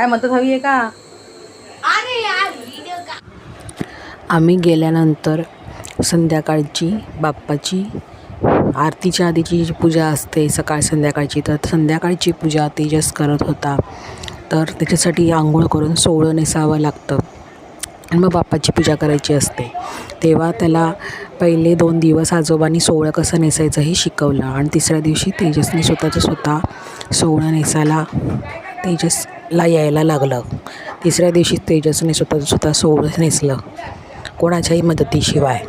काय मदत हवी आहे का? अरे यार व्हिडिओ का? आम्ही गेल्यानंतर संध्याकाळची बाप्पाची आरतीच्या आधीची जी पूजा असते सकाळ संध्याकाळची तर संध्याकाळची पूजा तेजस करत होता. तर त्याच्यासाठी आंघोळ करून सोवळं नेसावं लागतं. आणि मग बाप्पाची पूजा करायची असते. तेव्हा त्याला पहिले दोन दिवस आजोबांनी सोवळं कसं नेसायचं हे शिकवलं. आणि तिसऱ्या दिवशी तेजसने स्वतःचं स्वतः सोवळं नेसायला ला यायला लागलं. तिसऱ्या दिवशी तेजसने स्वतः स्वतः सोवळं नेसलं. कोणाच्याही मदतीशिवाय.